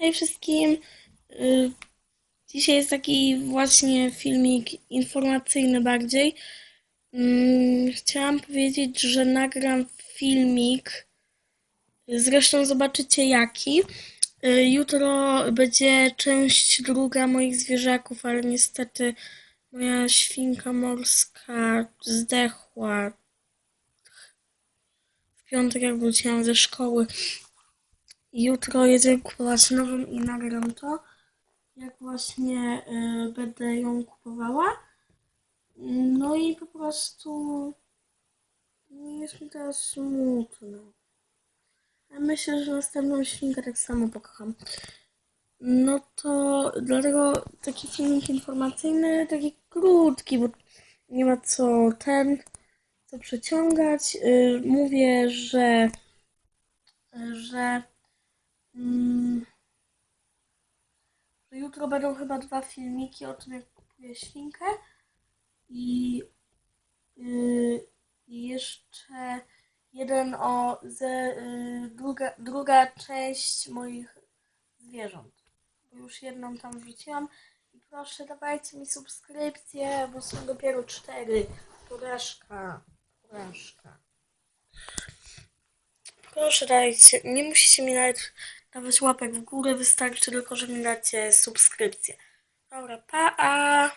Hej wszystkim! Y, Dzisiaj jest taki właśnie filmik informacyjny bardziej. Mm, Chciałam powiedzieć, że nagram filmik. Zresztą zobaczycie jaki. Y, Jutro będzie część druga moich zwierzaków, ale niestety moja świnka morska zdechła. W piątek jak wróciłam ze szkoły. Jutro jedziemy kupować nową i nagram to, jak właśnie y, będę ją kupowała. No i po prostu jest mi teraz smutno. A myślę, że następną świnkę tak samo pokocham. No to dlatego taki filmik informacyjny, taki krótki, bo nie ma co ten, co przeciągać. Y, mówię, że, że Mm, jutro będą chyba dwa filmiki o tym, jak kupuję świnkę i, yy, jeszcze jeden o ze, yy, druga, druga część moich zwierząt. Już jedną tam wrzuciłam. I proszę, dawajcie mi subskrypcję, bo są dopiero cztery. Porażka. Porażka. Proszę dajcie, nie musicie mi nawet dawać łapek w górę, wystarczy tylko, że mi dacie subskrypcję. Dobra, pa!